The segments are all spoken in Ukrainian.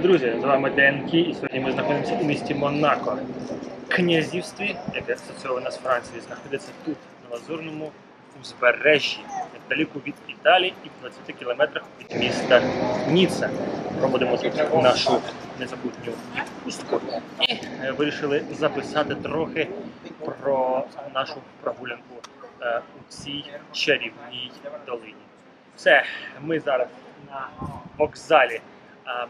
Салют, друзі! З вами ДНК і сьогодні ми знаходимося у місті Монако. Князівстві, яке асоційоване з Францією, знаходиться тут, на Лазурному узбережжі, неподалеку від Італії і в 20 кілометрах від міста Ніцца. Проводимо тут нашу незабутню відпустку і е, вирішили записати трохи про нашу прогулянку е, у цій чарівній долині. Все, ми зараз на вокзалі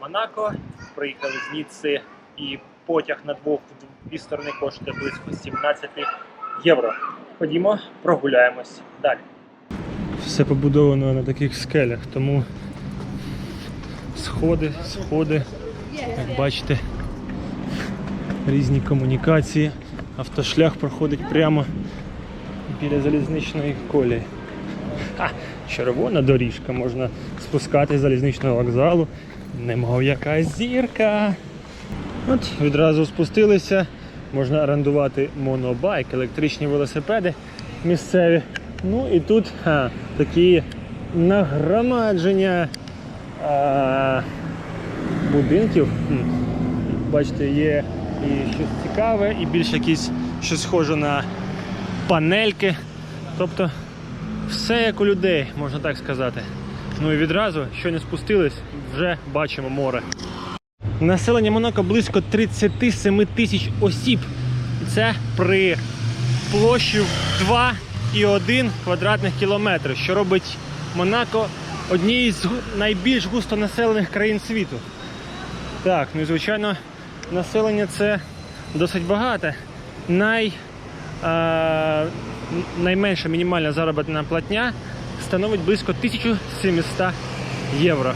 Монако. Приїхали з і потяг на двох дві сторони коштує близько 17 євро. Ходімо, прогуляємось далі. Все побудовано на таких скелях, тому сходи, сходи, як бачите, різні комунікації. Автошлях проходить прямо біля залізничної колії. Ха, червона доріжка, можна спускати з залізничного вокзалу, немов якась зірка. От відразу спустилися, можна орендувати монобайк, електричні велосипеди місцеві. Ну і тут ха, такі нагромадження а, будинків. Бачите, є і щось цікаве, і більш якісь щось схоже на панельки. Тобто все як у людей, можна так сказати. Ну і відразу, що не спустились, вже бачимо море. Населення Монако близько 37 тисяч осіб. І це при площі в 2,1 квадратних кілометри, що робить Монако однією з найбільш густонаселених країн світу. Так, ну і звичайно, населення це досить багате. Най, е, найменша мінімальна заробітна платня становить близько 1700 євро.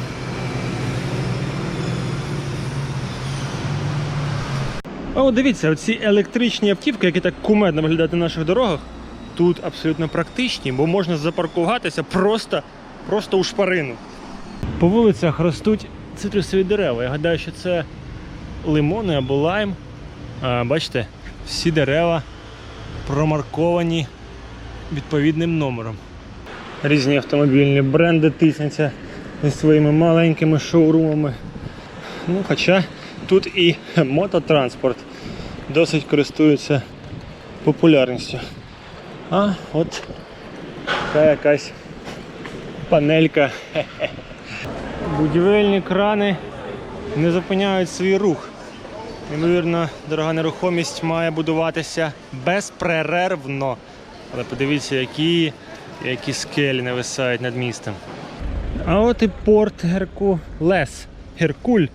От дивіться, оці електричні автівки, які так кумедно виглядають на наших дорогах, тут абсолютно практичні, бо можна запаркуватися просто, просто у шпарину. По вулицях ростуть цитрусові дерева. Я гадаю, що це лимони або лайм. А, бачите, всі дерева промарковані відповідним номером. Різні автомобільні бренди тисняться зі своїми маленькими шоурумами. Ну, хоча тут і мототранспорт досить користується популярністю. А от така якась панелька. Будівельні крани не зупиняють свій рух. Ймовірно, дорога нерухомість має будуватися безперервно. Але подивіться, які, які скелі нависають над містом. А от і порт Геркулес. Геркуль.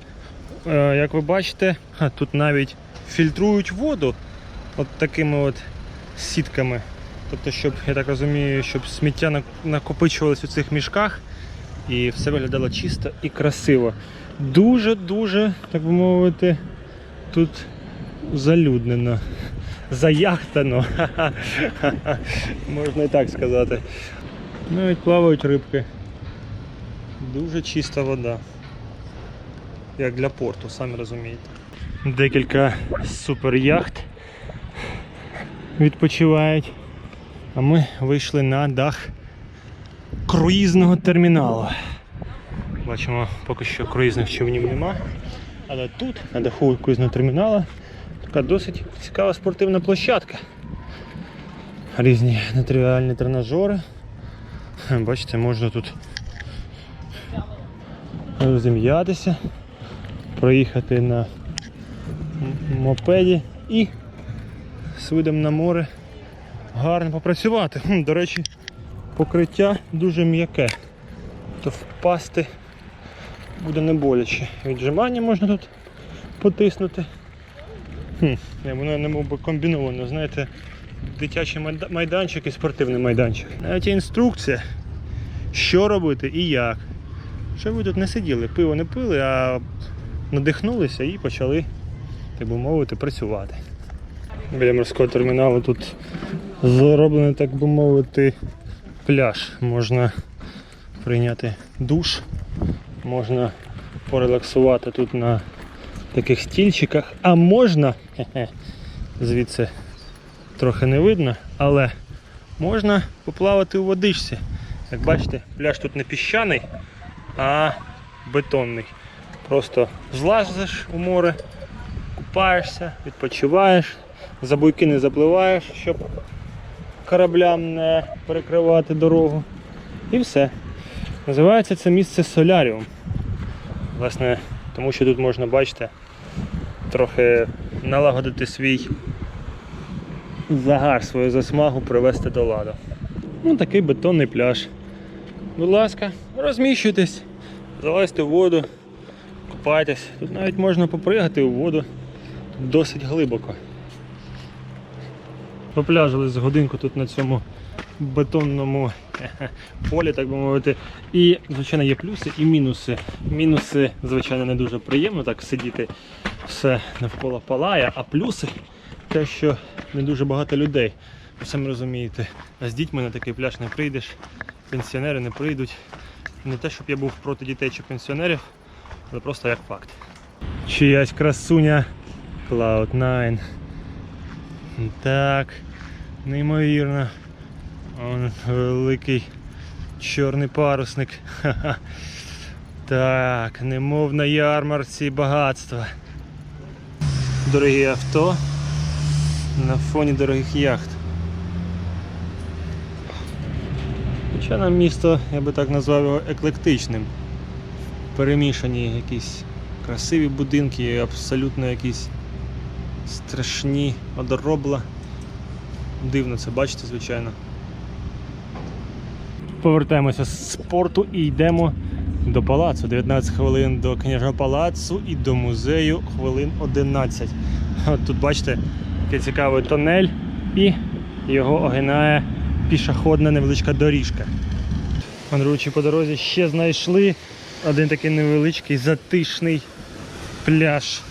Е, як ви бачите, тут навіть фільтрують воду от такими от сітками. Тобто, щоб, я так розумію, щоб сміття накопичувалось у цих мішках і все виглядало чисто і красиво. Дуже-дуже, так би мовити, тут залюднено. Заяхтано. Можна і так сказати. Навіть плавають рибки. Дуже чиста вода. Як для порту, самі розумієте. Декілька суперяхт відпочивають. А ми вийшли на дах круїзного терміналу. Бачимо, поки що круїзних човнів нема. Але тут, на даху круїзного терміналу, така досить цікава спортивна площадка. Різні нетривіальні тренажери. Бачите, можна тут розім'ятися, проїхати на мопеді і з видом на море гарно попрацювати. До речі, покриття дуже м'яке. То впасти буде не боляче. Віджимання можна тут потиснути. Хм, воно не мов би комбіновано, знаєте, дитячий майданчик і спортивний майданчик. Навіть є інструкція, що робити і як. Щоб ви тут не сиділи, пиво не пили, а надихнулися і почали, так би мовити, працювати. Біля морського терміналу тут зроблений, так би мовити, пляж. Можна прийняти душ, можна порелаксувати тут на таких стільчиках, а можна, звідси трохи не видно, але можна поплавати у водичці. Як бачите, пляж тут не піщаний, а бетонний. Просто злазиш у море, купаєшся, відпочиваєш, за буйки не запливаєш, щоб кораблям не перекривати дорогу. І все. Називається це місце соляріум. Власне, тому що тут можна, бачите, трохи налагодити свій загар, свою засмагу привести до ладу. Ну, такий бетонний пляж. Будь ласка, розміщуйтесь, залазьте в воду, купайтесь. Тут навіть можна попригати у воду досить глибоко. Попляжили з годинку тут на цьому бетонному полі, так би мовити. І, звичайно, є плюси і мінуси. Мінуси, звичайно, не дуже приємно так сидіти, все навколо палає, а плюси те, що не дуже багато людей. Ви самі розумієте, а з дітьми на такий пляж не прийдеш, пенсіонери не прийдуть. Не те, щоб я був проти дітей чи пенсіонерів, але просто як факт. Чиясь красуня Cloud9. Так, неймовірно. Он великий чорний парусник. Так, немов на ярмарці багатства. Дорогі авто на фоні дорогих яхт. Хоча нам місто, я би так назвав його еклектичним. Перемішані якісь красиві будинки, абсолютно якісь страшні одоробла. Дивно це бачите, звичайно. Повертаємося з спорту і йдемо до палацу. 19 хвилин до княжого палацу і до музею хвилин 11. От тут бачите, який цікавий тонель і його огинає пішохідна невеличка доріжка. Мандруючи по дорозі ще знайшли один такий невеличкий затишний пляж.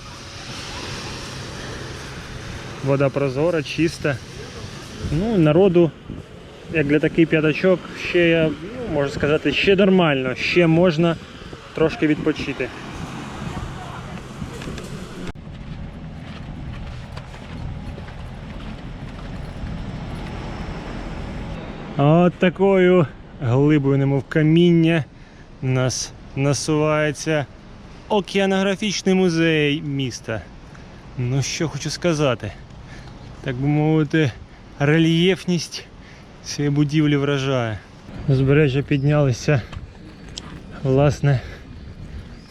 Вода прозора, чиста. Ну, народу, як для таких п'ятачок, ще ну, можу сказати, ще нормально, ще можна трошки відпочити. От такою глибою, немов каміння, нас насувається океанографічний музей міста. Ну що хочу сказати, так би мовити, рельєфність цієї будівлі вражає. З бережжя піднялися власне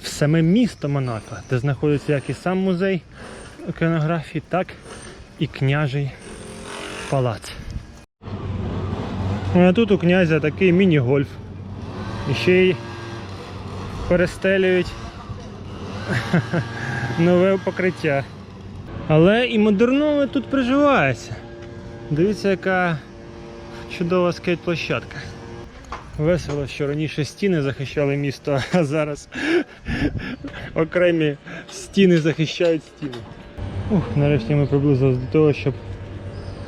в саме місто Монако, де знаходиться як і сам музей океанографії, так і княжий палац. Ну, А тут у князя такий міні-гольф. І ще й перестелюють нове покриття. Але і модернове тут приживається. Дивіться, яка чудова скейт-площадка. Весело, що раніше стіни захищали місто, а зараз окремі стіни захищають стіни. Ух, нарешті ми приблизилися до того, щоб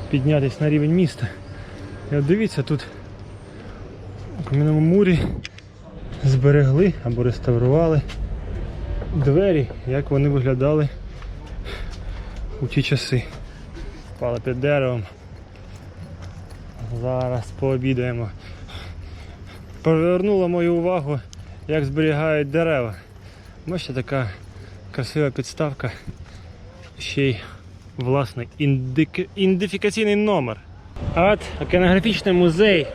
піднятися на рівень міста. І от дивіться, тут у кам'яному мурі зберегли або реставрували двері, як вони виглядали у ті часи. Спали під деревом. Зараз пообідаємо. Повернуло мою увагу, як зберігають дерева. Бачите, така красива підставка. Ще й власний індик... номер. От океанографічний музей.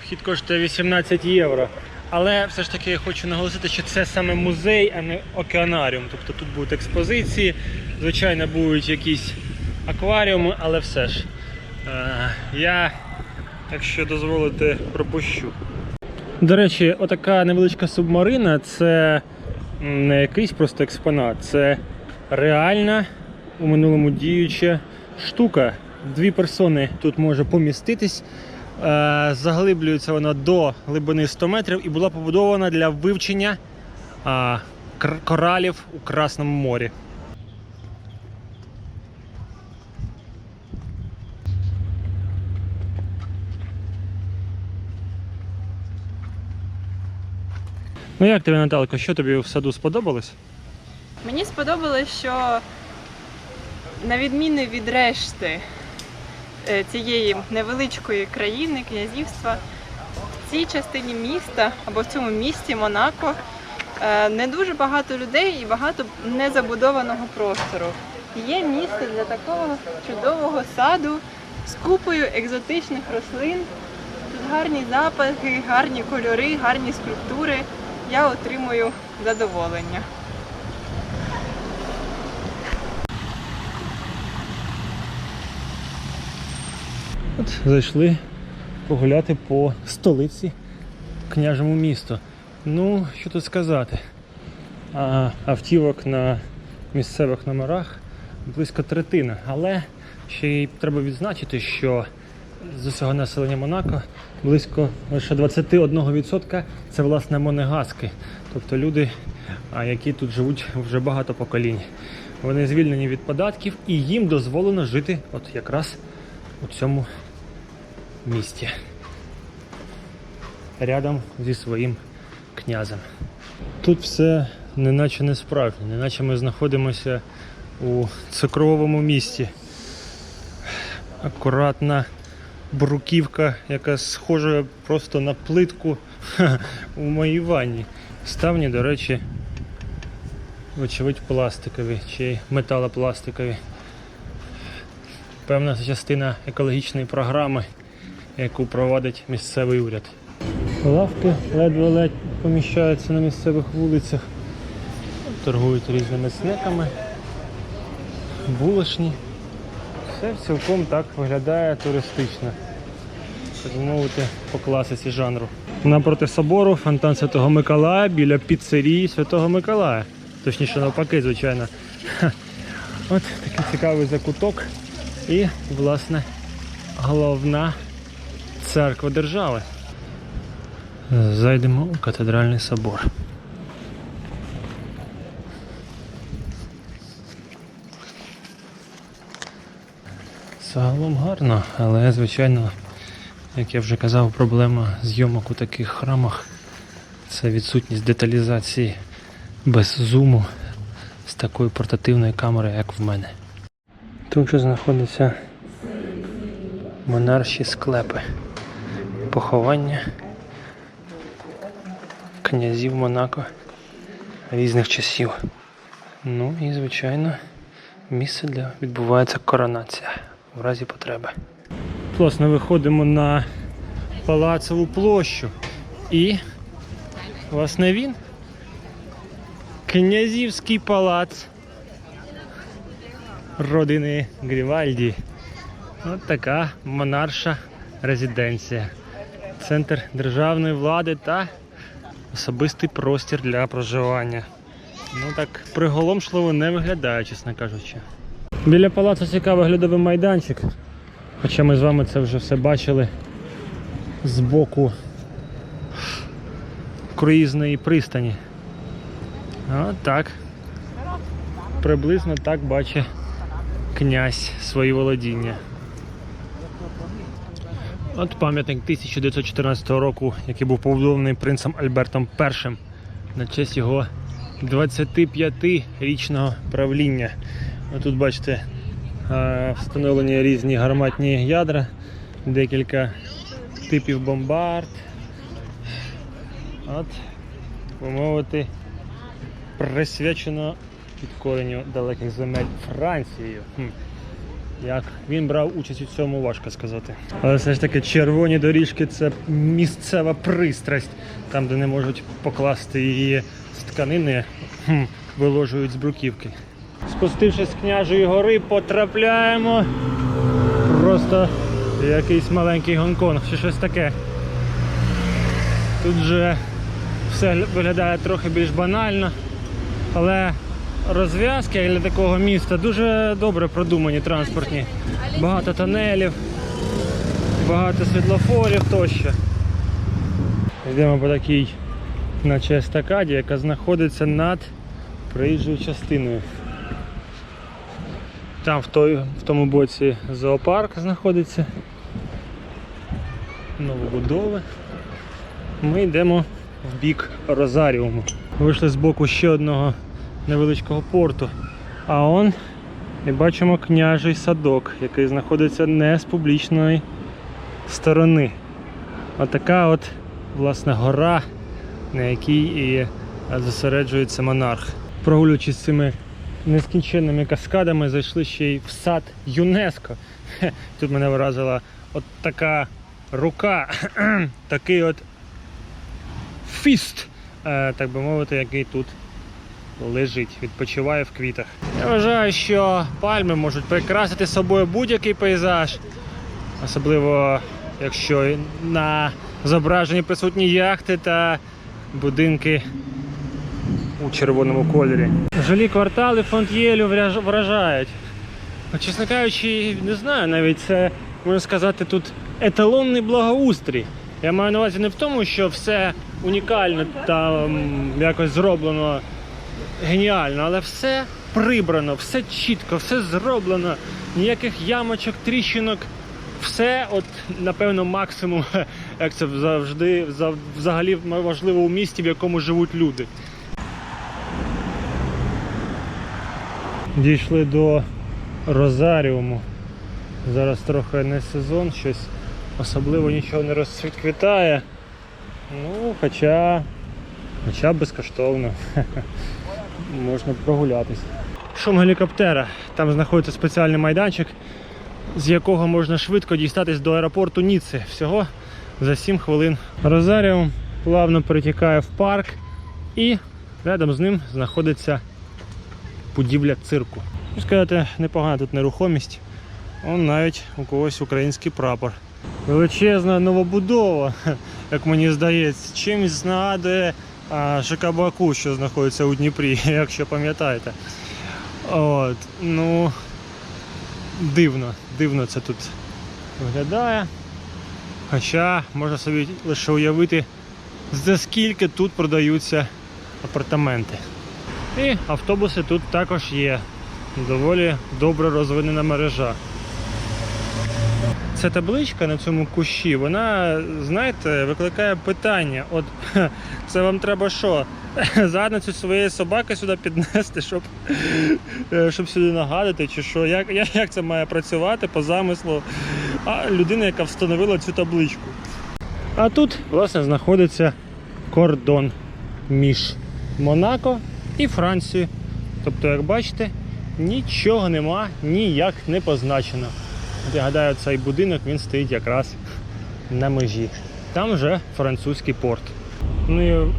Вхід коштує 18 євро. Але все ж таки я хочу наголосити, що це саме музей, а не океанаріум. Тобто тут будуть експозиції, звичайно, будуть якісь акваріуми, але все ж. Е, я, якщо дозволите, пропущу. До речі, отака невеличка субмарина це не якийсь просто експонат, це реальна у минулому діюча штука. Дві персони тут може поміститись. Е, Заглиблюється вона до глибини 100 метрів і була побудована для вивчення коралів у Красному морі. Ну як тобі, Наталко, що тобі в саду сподобалось? Мені сподобалось, що на відміну від решти е, цієї невеличкої країни, князівства, в цій частині міста або в цьому місті Монако Е, Не дуже багато людей і багато незабудованого простору. Є місце для такого чудового саду з купою екзотичних рослин. Тут гарні запахи, гарні кольори, гарні скульптури. Я отримую задоволення. От зайшли погуляти по столиці княжому місту. Ну, що тут сказати? А, автівок на місцевих номерах близько третина. Але ще й треба відзначити, що з усього населення Монако близько лише 21% це власне монегаски. Тобто люди, які тут живуть вже багато поколінь. Вони звільнені від податків і їм дозволено жити от якраз у цьому місті. Рядом зі своїм князем. Тут все неначе не справжнє, неначе ми знаходимося у цукровому місті. Акуратна бруківка, яка схожа просто на плитку у моїй ванні. Ставні, до речі, вочевидь, пластикові чи металопластикові. Певна частина екологічної програми, яку проводить місцевий уряд. Лавки ледве-ледь поміщаються на місцевих вулицях. Торгують різними снеками, булочні. Все цілком так виглядає туристично. Так мовити, по класиці жанру. Напроти собору фонтан Святого Миколая біля піцерії Святого Миколая. Точніше навпаки, звичайно. От такий цікавий закуток. І, власне, головна церква держави. Зайдемо у катедральний собор. Загалом гарно, але звичайно, як я вже казав, проблема зйомок у таких храмах це відсутність деталізації без зуму з такою портативною камерою, як в мене. Тут же знаходяться монарші склепи, поховання князів Монако різних часів. Ну і, звичайно, місце, де відбувається коронація в разі потреби. Власне, виходимо на палацову площу. І, власне, він. Князівський палац родини Грівальді. От така монарша резиденція. Центр державної влади та особистий простір для проживання. Ну так приголомшливо не виглядає, чесно кажучи. Біля палацу цікавий оглядовий майданчик. Хоча ми з вами це вже все бачили з боку круїзної пристані. От так. Приблизно так бачить князь свої володіння. От пам'ятник 1914 року, який був побудований принцем Альбертом І на честь його 25-річного правління. Тут бачите встановлені різні гарматні ядра, декілька типів бомбард. От, би мовити, присвячено підкоренню далеких земель Францією. Як він брав участь у цьому, важко сказати. Але все ж таки червоні доріжки це місцева пристрасть, там, де не можуть покласти її з тканини, виложують з бруківки. Спустившись з княжої гори, потрапляємо просто якийсь маленький Гонконг чи щось таке. Тут же все виглядає трохи більш банально, але розв'язки для такого міста дуже добре продумані транспортні. Багато тонелів, багато світлофорів тощо. Йдемо по такій, наче естакаді, яка знаходиться над проїжджою частиною. Там в, той, в тому боці зоопарк знаходиться. Новобудови. Ми йдемо в бік Розаріуму. Вийшли з боку ще одного невеличкого порту. А он і бачимо княжий садок, який знаходиться не з публічної сторони. Отака от, власне, гора, на якій і зосереджується монарх. Прогулюючись цими нескінченними каскадами, зайшли ще й в сад ЮНЕСКО. Тут мене вразила от така рука, такий от фіст, е, так би мовити, який тут лежить, відпочиває в квітах. Я вважаю, що пальми можуть прикрасити собою будь-який пейзаж, особливо якщо на зображенні присутні яхти та будинки у червоному кольорі. Жилі квартали Фонт'єлю вражають. Чесно кажучи, не знаю, навіть це можна сказати тут еталонний благоустрій. Я маю на увазі не в тому, що все унікально та якось зроблено геніально, але все прибрано, все чітко, все зроблено, ніяких ямочок, тріщинок. Все, от, напевно, максимум, як це завжди взагалі важливо у місті, в якому живуть люди. Дійшли до Розаріуму. Зараз трохи не сезон, щось особливо нічого не розцвітає. Ну, хоча, хоча безкоштовно. Можна прогулятись. Шум гелікоптера. Там знаходиться спеціальний майданчик, з якого можна швидко дістатись до аеропорту Ніцци. Всього за 7 хвилин. Розаріум плавно перетікає в парк і рядом з ним знаходиться будівля цирку. Можна сказати, непогана тут нерухомість. Он навіть у когось український прапор. Величезна новобудова, як мені здається, чимось нагадує Шикабаку, що знаходиться у Дніпрі, якщо пам'ятаєте. От, ну, дивно, дивно це тут виглядає. Хоча можна собі лише уявити, за скільки тут продаються апартаменти. І автобуси тут також є. Доволі добре розвинена мережа. Ця табличка на цьому кущі, вона, знаєте, викликає питання. От це вам треба що? Задницю своєї собаки сюди піднести, щоб, щоб сюди нагадати, чи що? Як, як це має працювати по замислу а, людини, яка встановила цю табличку? А тут, власне, знаходиться кордон між Монако і Францією. Тобто, як бачите, нічого нема, ніяк не позначено. От Я гадаю, цей будинок він стоїть якраз на межі. Там вже французький порт. Ну і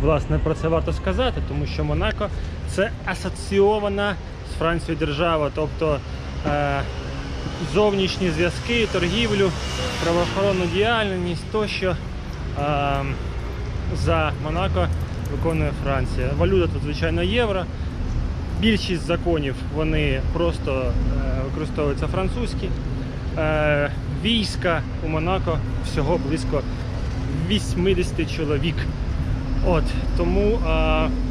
власне про це варто сказати, тому що Монако це асоційована з Францією держава, тобто е, зовнішні зв'язки, торгівлю, правоохоронну діяльність тощо е, за Монако виконує Франція. Валюта тут, звичайно, євро. Більшість законів вони просто е, використовуються французькі. Е, війська у Монако всього близько 80 чоловік. От, тому, е,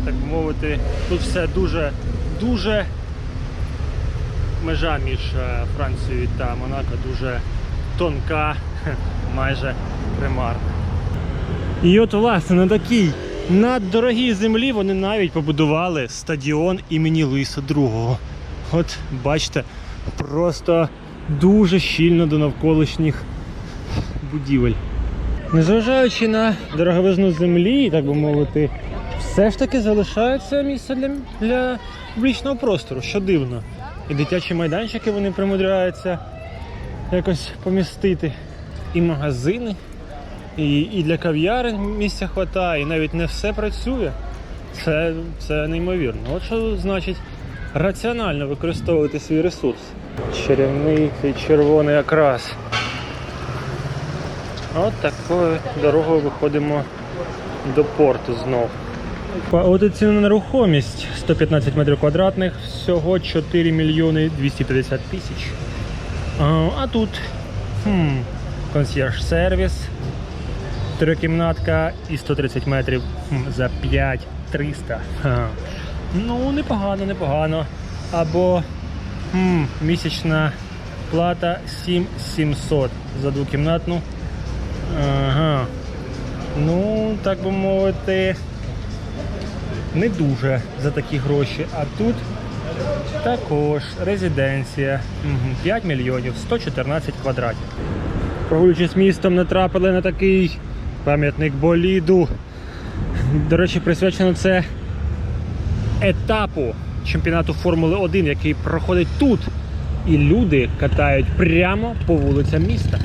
так би мовити, тут все дуже, дуже межа між Францією та Монако дуже тонка, майже примарна. І от, власне, на такій наддорогій землі вони навіть побудували стадіон імені Луїса II. От бачите, просто дуже щільно до навколишніх будівель. Незважаючи на дороговизну землі, так би мовити, все ж таки залишається місце для, для публічного простору, що дивно. І дитячі майданчики вони примудряються якось помістити, і магазини, і, і для кав'ярень місця хватає, і навіть не все працює. Це, це неймовірно. От що значить раціонально використовувати свій ресурс. Чарівний цей червоний окрас. От такою дорогою виходимо до порту знов. От ціна на нерухомість 115 метрів квадратних, всього 4 мільйони 250 тисяч. А, а тут хм, консьєрж сервіс, трикімнатка і 130 метрів за 5300. Ну, непогано, непогано. Або хм, місячна плата 7700 за двокімнатну. Ага. Ну, так би мовити, не дуже за такі гроші. А тут також резиденція. 5 мільйонів 114 квадратів. Прогулюючись містом, натрапили на такий пам'ятник боліду. До речі, присвячено це етапу чемпіонату Формули 1, який проходить тут. І люди катають прямо по вулицям міста.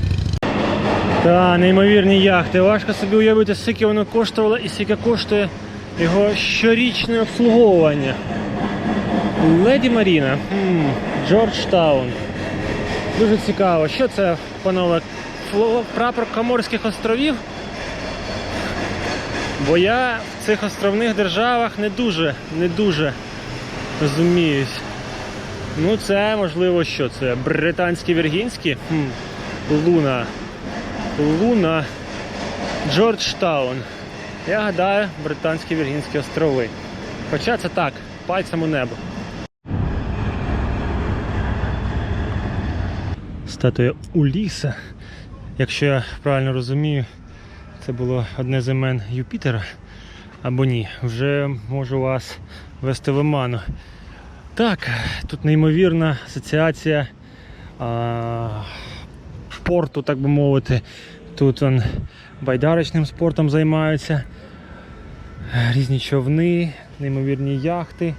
Та неймовірні яхти. Важко собі уявити, скільки воно коштувало і скільки коштує його щорічне обслуговування. Леді Маріна, Джорджтаун. Дуже цікаво. Що це, панове? Прапор Коморських островів? Бо я в цих островних державах не дуже, не дуже розуміюсь. Ну, це можливо що це? Британські Віргінські? Хм. Луна. Луна. Джорджтаун. Я гадаю, Британські Віргінські острови. Хоча це так, пальцем у небо. Статуя Уліса. Якщо я правильно розумію, це було одне з імен Юпітера. Або ні, вже можу вас вести в оману. Так, тут неймовірна асоціація а, спорту, так би мовити. Тут он байдарочним спортом займаються. Різні човни, неймовірні яхти.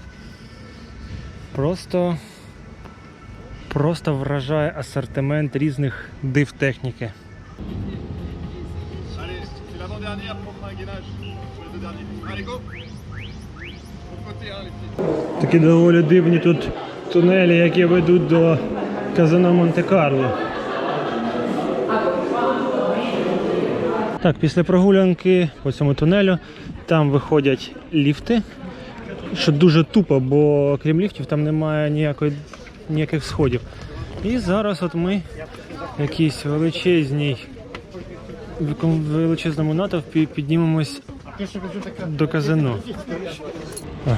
Просто, просто вражає асортимент різних див техніки. L'avant-dernière pour les deux derniers. Allez, go. Такі доволі дивні тут тунелі, які ведуть до казино Монте-Карло. Так, після прогулянки по цьому тунелю там виходять ліфти, що дуже тупо, бо крім ліфтів там немає ніякої, ніяких сходів. І зараз от ми в якійсь величезній в величезному натовпі піднімемось до казино.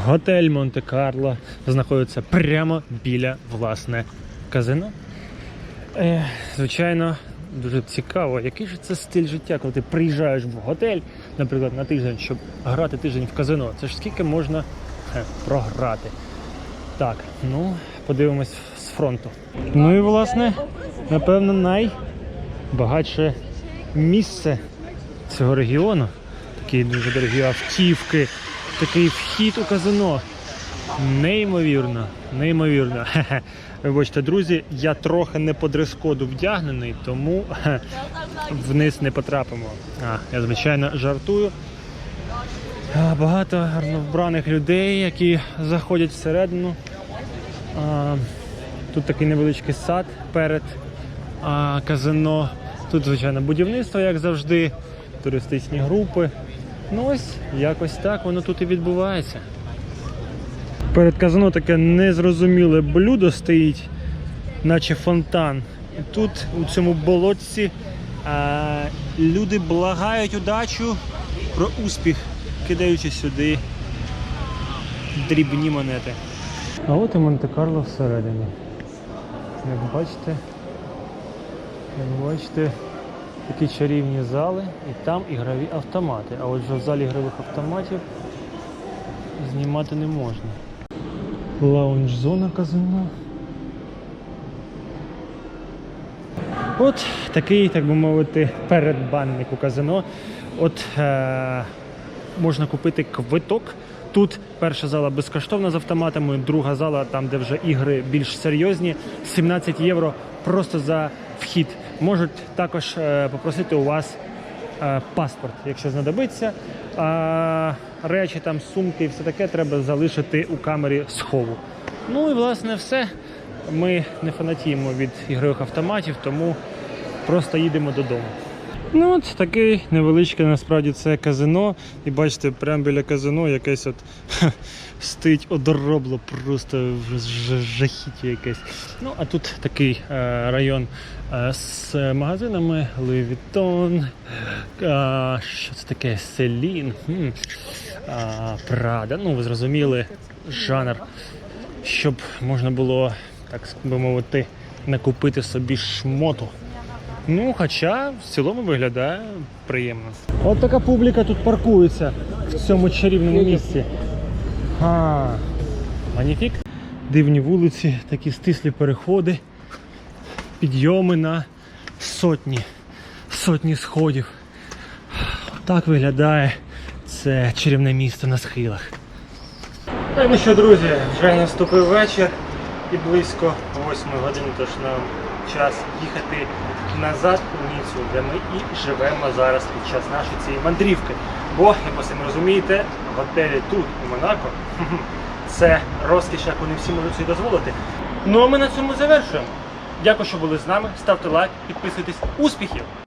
Готель Монте-Карло знаходиться прямо біля власне казино. Е, звичайно, дуже цікаво, який же це стиль життя, коли ти приїжджаєш в готель, наприклад, на тиждень, щоб грати тиждень в казино. Це ж скільки можна е, програти. Так, ну, подивимось з фронту. Ну і власне, напевно, найбагатше місце цього регіону. Такі дуже дорогі автівки, такий вхід у казино. Неймовірно, неймовірно. Вибачте, друзі, я трохи не по дрес-коду вдягнений, тому вниз не потрапимо. А, я звичайно жартую. Багато гарно вбраних людей, які заходять всередину. Тут такий невеличкий сад перед казино. Тут, звичайно, будівництво, як завжди, туристичні групи. Ну ось якось так воно тут і відбувається. Перед казино таке незрозуміле блюдо стоїть, наче фонтан. І тут, у цьому болотці, а, люди благають удачу про успіх, кидаючи сюди дрібні монети. А от і Монте-Карло всередині. Як бачите, як бачите, такі чарівні зали і там ігрові автомати. А отже в залі ігрових автоматів знімати не можна. Лаунж-зона казино. От такий, так би мовити, передбанник у казино. От е- можна купити квиток. Тут перша зала безкоштовна з автоматами, друга зала, там де вже ігри більш серйозні, 17 євро просто за вхід. Можуть також е, попросити у вас е, паспорт, якщо знадобиться. А речі, там, сумки і все таке треба залишити у камері схову. Ну і власне все. Ми не фанатіємо від ігрових автоматів, тому просто їдемо додому. Ну от таке невеличке насправді це казино. І бачите, прямо біля казино якесь от стоїть одоробло, просто ж- ж- жахіття якесь. Ну, а тут такий е, район е, з магазинами Louis Vuitton, е, що це таке? Селін, хм, а, Прада. Ну, ви зрозуміли, жанр, щоб можна було, так би мовити, накупити собі шмоту. Ну, хоча в цілому виглядає приємно. От така публіка тут паркується в цьому чарівному місці. А, маніфік. Дивні вулиці, такі стислі переходи, підйоми на сотні, сотні сходів. Так виглядає це чарівне місто на схилах. Ну що, друзі, вже наступив вечір і близько 8 години, тож нам час їхати назад у Ніцу, де ми і живемо зараз під час нашої цієї мандрівки. Бо, як ви самі розумієте, готелі тут, у Монако, це розкіш, як вони всі можуть собі дозволити. Ну а ми на цьому завершуємо. Дякую, що були з нами. Ставте лайк, підписуйтесь. Успіхів!